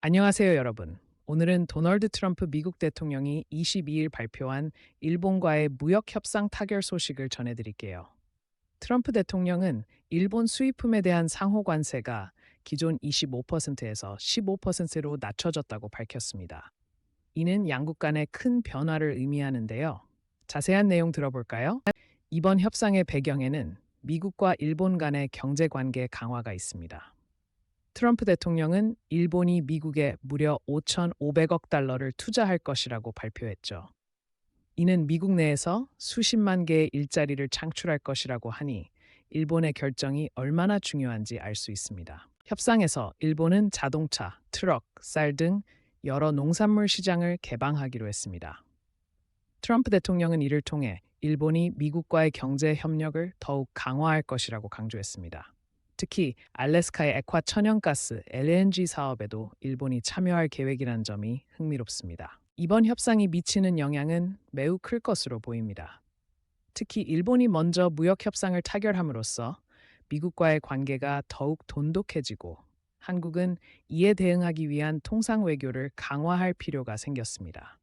안녕하세요, 여러분. 오늘은 도널드 트럼프 미국 대통령이 22일 발표한 일본과의 무역 협상 타결 소식을 전해드릴게요. 트럼프 대통령은 일본 수입품에 대한 상호 관세가 기존 25%에서 15%로 낮춰졌다고 밝혔습니다. 이는 양국 간의 큰 변화를 의미하는데요. 자세한 내용 들어볼까요? 이번 협상의 배경에는 미국과 일본 간의 경제 관계 강화가 있습니다. 트럼프 대통령은 일본이 미국에 무려 5,500억 달러를 투자할 것이라고 발표했죠. 이는 미국 내에서 수십만 개의 일자리를 창출할 것이라고 하니 일본의 결정이 얼마나 중요한지 알 수 있습니다. 협상에서 일본은 자동차, 트럭, 쌀 등 여러 농산물 시장을 개방하기로 했습니다. 트럼프 대통령은 이를 통해 일본이 미국과의 경제 협력을 더욱 강화할 것이라고 강조했습니다. 특히 알래스카의 액화 천연가스 LNG 사업에도 일본이 참여할 계획이라는 점이 흥미롭습니다. 이번 협상이 미치는 영향은 매우 클 것으로 보입니다. 특히 일본이 먼저 무역 협상을 타결함으로써 미국과의 관계가 더욱 돈독해지고 한국은 이에 대응하기 위한 통상 외교를 강화할 필요가 생겼습니다.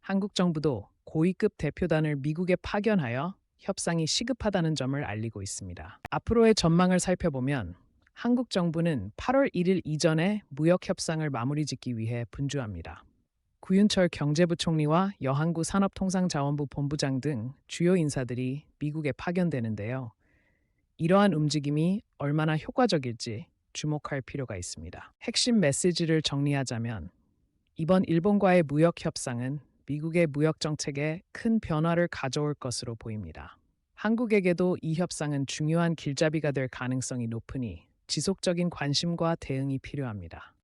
한국 정부도 고위급 대표단을 미국에 파견하여 협상이 시급하다는 점을 알리고 있습니다. 앞으로의 전망을 살펴보면 한국 정부는 8월 1일 이전에 무역 협상을 마무리 짓기 위해 분주합니다. 구윤철 경제부총리와 여항구 산업통상자원부 본부장 등 주요 인사들이 미국에 파견되는데요. 이러한 움직임이 얼마나 효과적일지 주목할 필요가 있습니다. 핵심 메시지를 정리하자면 이번 일본과의 무역 협상은 미국의 무역 정책에 큰 변화를 가져올 것으로 보입니다. 한국에게도 이 협상은 중요한 길잡이가 될 가능성이 높으니 지속적인 관심과 대응이 필요합니다.